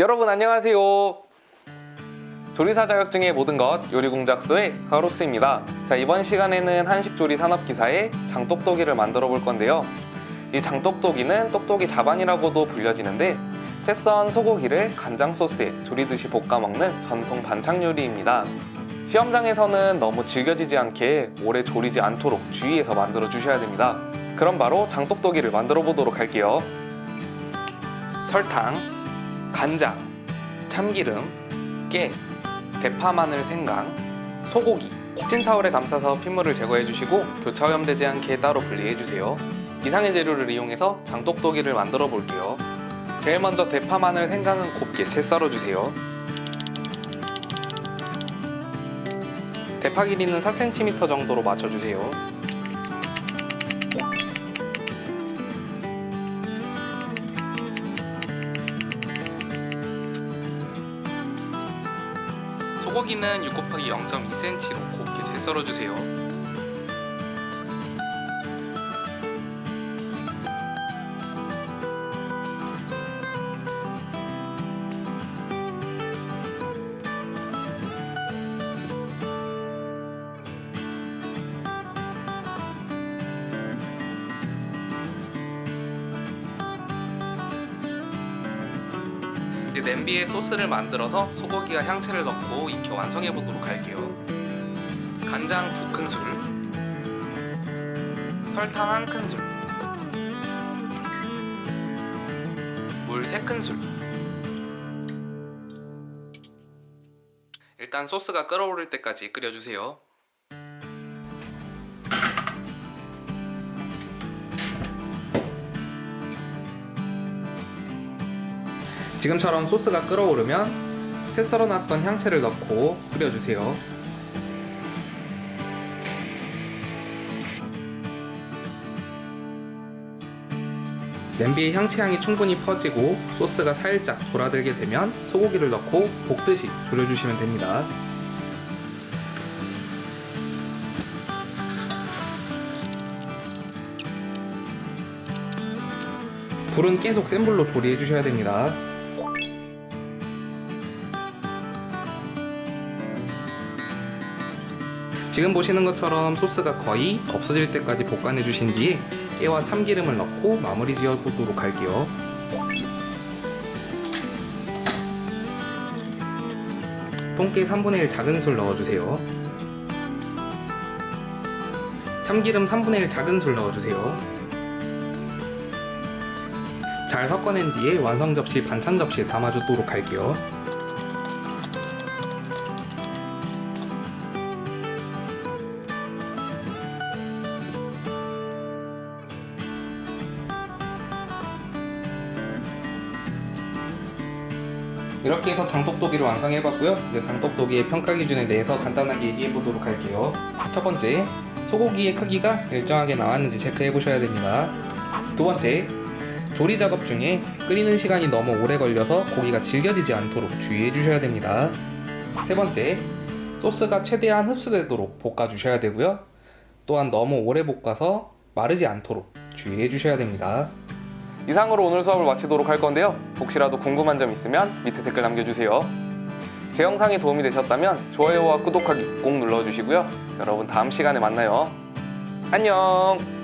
여러분 안녕하세요. 조리사 자격증의 모든 것 요리공작소의 가로스입니다. 자 이번 시간에는 한식조리 산업기사의 장똑똑이를 만들어 볼 건데요. 이 장똑똑이는 똑똑이 자반이라고도 불려지는데 채썬 소고기를 간장 소스에 조리듯이 볶아 먹는 전통 반찬 요리입니다. 시험장에서는 너무 질겨지지 않게 오래 조리지 않도록 주의해서 만들어 주셔야 됩니다. 그럼 바로 장똑똑이를 만들어 보도록 할게요. 설탕, 간장, 참기름, 깨, 대파, 마늘, 생강, 소고기 키친타올에 감싸서 핏물을 제거해 주시고 교차 오염되지 않게 따로 분리해 주세요. 이상의 재료를 이용해서 장똑똑이를 만들어 볼게요. 제일 먼저 대파, 마늘, 생강은 곱게 채 썰어 주세요. 대파 길이는 4cm 정도로 맞춰 주세요. 소고기는 6 곱하기 0.2cm로 곱게 채 썰어주세요. 이제 냄비에 소스를 만들어서 소고기와 향채를 넣고 익혀 완성해 보도록 할게요. 간장 2큰술, 설탕 1큰술, 물 3큰술. 일단 소스가 끓어오를 때까지 끓여주세요. 지금처럼 소스가 끓어오르면 채 썰어놨던 향채를 넣고 끓여주세요. 냄비의 향채향이 충분히 퍼지고 소스가 살짝 돌아들게 되면 소고기를 넣고 볶듯이 졸여주시면 됩니다. 불은 계속 센 불로 조리해 주셔야 됩니다. 지금 보시는 것처럼 소스가 거의 없어질 때까지 볶아내 주신 뒤에 깨와 참기름을 넣고 마무리 지어 보도록 할게요. 통깨 3분의 1 작은 술 넣어주세요. 참기름 3분의 1 작은 술 넣어주세요. 잘 섞어낸 뒤에 완성 접시 반찬 접시에 담아주도록 할게요. 이렇게 해서 장똑똑이를 완성해봤고요. 이제 장똑똑이의 평가 기준에 대해서 간단하게 얘기해보도록 할게요. 첫 번째, 소고기의 크기가 일정하게 나왔는지 체크해보셔야 됩니다. 두 번째, 조리 작업 중에 끓이는 시간이 너무 오래 걸려서 고기가 질겨지지 않도록 주의해 주셔야 됩니다. 세 번째, 소스가 최대한 흡수되도록 볶아 주셔야 되고요. 또한 너무 오래 볶아서 마르지 않도록 주의해 주셔야 됩니다. 이상으로 오늘 수업을 마치도록 할 건데요. 혹시라도 궁금한 점 있으면 밑에 댓글 남겨주세요. 제 영상이 도움이 되셨다면 좋아요와 구독하기 꼭 눌러주시고요. 여러분 다음 시간에 만나요. 안녕!